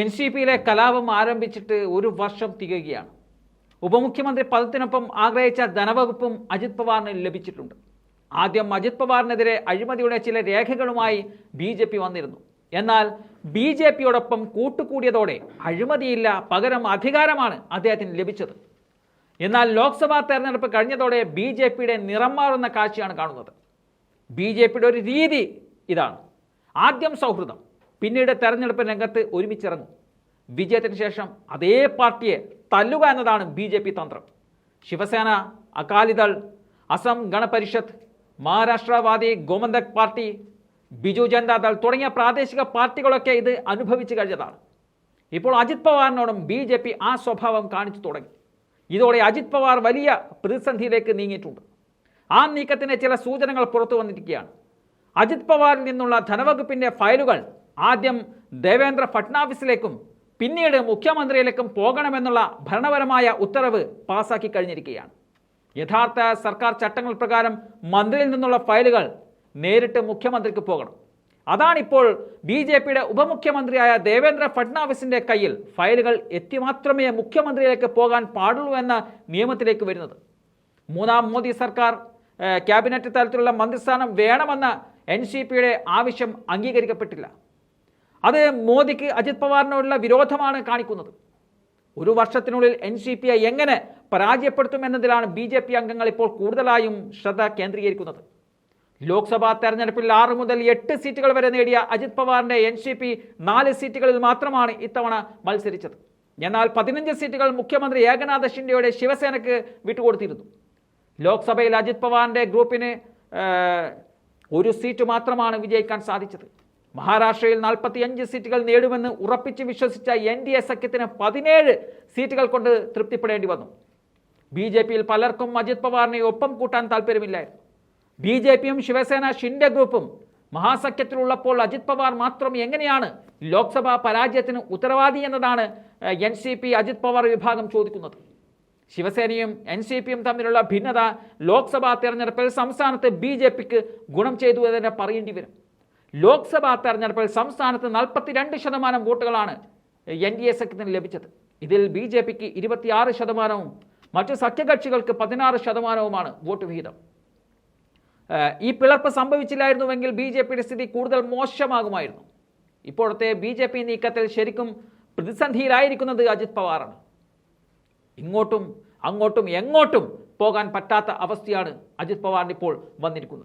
N C പിയിലെ കലാപം ആരംഭിച്ചിട്ട് ഒരു വർഷം തികയുകയാണ്. ഉപമുഖ്യമന്ത്രി പദത്തിനൊപ്പം ആഗ്രഹിച്ച ധനവകുപ്പും അജിത് പവാറിന് ലഭിച്ചിട്ടുണ്ട്. ആദ്യം അജിത് പവാറിനെതിരെ അഴിമതിയുടെ ചില രേഖകളുമായി ബി ജെ പി വന്നിരുന്നു. എന്നാൽ ബി ജെ പിയോടൊപ്പം കൂട്ടുകൂടിയതോടെ അഴിമതിയില്ല പകരം അധികാരമാണ് അദ്ദേഹത്തിന് ലഭിച്ചത്. എന്നാൽ ലോക്സഭാ തെരഞ്ഞെടുപ്പ് കഴിഞ്ഞതോടെ ബി ജെ പിയുടെ നിറം മാറുന്ന കാഴ്ചയാണ് കാണുന്നത്. ബി ജെ പിയുടെ ഒരു രീതി ഇതാണ്. ആദ്യം സൗഹൃദം പിന്നീട് തെരഞ്ഞെടുപ്പ് രംഗത്ത് ഒരുമിച്ചിറങ്ങും. വിജയത്തിന് ശേഷം അതേ പാർട്ടിയെ തല്ലുക എന്നതാണ് ബി ജെ പി തന്ത്രം. ശിവസേന അകാലിദൾ അസം ഗണപരിഷത്ത് മഹാരാഷ്ട്രവാദി ഗോമന്തക് പാർട്ടി ബിജു ജനതാദൾ തുടങ്ങിയ പ്രാദേശിക പാർട്ടികളൊക്കെ ഇത് അനുഭവിച്ചു കഴിഞ്ഞതാണ്. ഇപ്പോൾ അജിത് പവാറിനോടും ബി ജെ പി ആ സ്വഭാവം കാണിച്ചു തുടങ്ങി. ഇതോടെ അജിത് പവാർ വലിയ പ്രതിസന്ധിയിലേക്ക് നീങ്ങിയിട്ടുണ്ട്. ആ നീക്കത്തിന് ചില സൂചനകൾ പുറത്തു വന്നിരിക്കുകയാണ്. അജിത് പവാറിൽ നിന്നുള്ള ധനവകുപ്പിന്റെ ഫയലുകൾ ആദ്യം ദേവേന്ദ്ര ഫട്നാവിസിലേക്കും പിന്നീട് മുഖ്യമന്ത്രിയിലേക്കും പോകണമെന്നുള്ള ഭരണപരമായ ഉത്തരവ് പാസാക്കി കഴിഞ്ഞിരിക്കുകയാണ്. യഥാർത്ഥ സർക്കാർ ചട്ടങ്ങൾ പ്രകാരം മന്ത്രിയിൽ നിന്നുള്ള ഫയലുകൾ നേരിട്ട് മുഖ്യമന്ത്രിക്ക് പോകണം. അതാണിപ്പോൾ ബി ജെ പിയുടെ ഉപമുഖ്യമന്ത്രിയായ ദേവേന്ദ്ര ഫട്നാവിസിന്റെ കയ്യിൽ ഫയലുകൾ എത്തി മാത്രമേ മുഖ്യമന്ത്രിയിലേക്ക് പോകാൻ പാടുള്ളൂ എന്ന നിയമത്തിലേക്ക് വരുന്നത്. മൂന്നാം മോദി സർക്കാർ ക്യാബിനറ്റ് തലത്തിലുള്ള മന്ത്രിസ്ഥാനം വേണമെന്ന എൻ സി പിയുടെ ആവശ്യം അംഗീകരിക്കപ്പെട്ടില്ല. അത് മോദിക്ക് അജിത് പവാറിനോടുള്ള വിരോധമാണ് കാണിക്കുന്നത്. ഒരു വർഷത്തിനുള്ളിൽ എൻ സി പി ഐ എങ്ങനെ പരാജയപ്പെടുത്തുമെന്നതിലാണ് ബി ജെ പി അംഗങ്ങൾ ഇപ്പോൾ കൂടുതലായും ശ്രദ്ധ കേന്ദ്രീകരിക്കുന്നത്. ലോക്സഭാ തെരഞ്ഞെടുപ്പിൽ ആറ് മുതൽ എട്ട് സീറ്റുകൾ വരെ നേടിയ അജിത് പവാറിന്റെ എൻ സി പി നാല് സീറ്റുകളിൽ മാത്രമാണ് ഇത്തവണ മത്സരിച്ചത്. എന്നാൽ പതിനഞ്ച് സീറ്റുകൾ മുഖ്യമന്ത്രി ഏകനാഥ് ഷിൻഡെയുടെ ശിവസേനയ്ക്ക് വിട്ടുകൊടുത്തിരുന്നു. ലോക്സഭയിൽ അജിത് പവാറിന്റെ ഗ്രൂപ്പിന് ഒരു സീറ്റ് മാത്രമാണ് വിജയിക്കാൻ സാധിച്ചത്. മഹാരാഷ്ട്രയിൽ നാൽപ്പത്തിയഞ്ച് സീറ്റുകൾ നേടുമെന്ന് ഉറപ്പിച്ച് വിശ്വസിച്ച എൻ ഡി എ സഖ്യത്തിന് പതിനേഴ് സീറ്റുകൾ കൊണ്ട് തൃപ്തിപ്പെടേണ്ടി വന്നു. ബി ജെ പിയിൽ പലർക്കും അജിത് പവാറിനെ ഒപ്പം കൂട്ടാൻ താല്പര്യമില്ലായിരുന്നു ബി ജെ പിയും ശിവസേന ഷിൻഡെ ഗ്രൂപ്പും മഹാസഖ്യത്തിലുള്ളപ്പോൾ അജിത് പവാർ മാത്രം എങ്ങനെയാണ് ലോക്സഭാ പരാജയത്തിന് ഉത്തരവാദി എന്നതാണ് N C P Ajit Pawar വിഭാഗം ചോദിക്കുന്നത്. ശിവസേനയും എൻ സി പിയും തമ്മിലുള്ള ഭിന്നത ലോക്സഭാ തെരഞ്ഞെടുപ്പിൽ സംസ്ഥാനത്ത് ബി ജെ പിക്ക് ഗുണം ചെയ്തു എന്ന് പറയേണ്ടി വരും. ലോക്സഭാ തെരഞ്ഞെടുപ്പിൽ സംസ്ഥാനത്ത് നാൽപ്പത്തിരണ്ട് ശതമാനം വോട്ടുകളാണ് എൻ ഡി എ സഖ്യത്തിന് ലഭിച്ചത്. ഇതിൽ ബി ജെ പിക്ക് ഇരുപത്തിയാറ് ശതമാനവും മറ്റ് സഖ്യകക്ഷികൾക്ക് പതിനാറ് ശതമാനവുമാണ് വോട്ട് വിഹിതം. ഈ പിളർപ്പ് സംഭവിച്ചില്ലായിരുന്നുവെങ്കിൽ ബി ജെ പിയുടെ സ്ഥിതി കൂടുതൽ മോശമാകുമായിരുന്നു. ഇപ്പോഴത്തെ ബി ജെ പി നീക്കത്തിൽ ശരിക്കും പ്രതിസന്ധിയിലായിരിക്കുന്നത് അജിത് പവാറാണ്. ഇങ്ങോട്ടും അങ്ങോട്ടും എങ്ങോട്ടും പോകാൻ പറ്റാത്ത അവസ്ഥയാണ് അജിത് പവാറിന് ഇപ്പോൾ വന്നിരിക്കുന്നത്.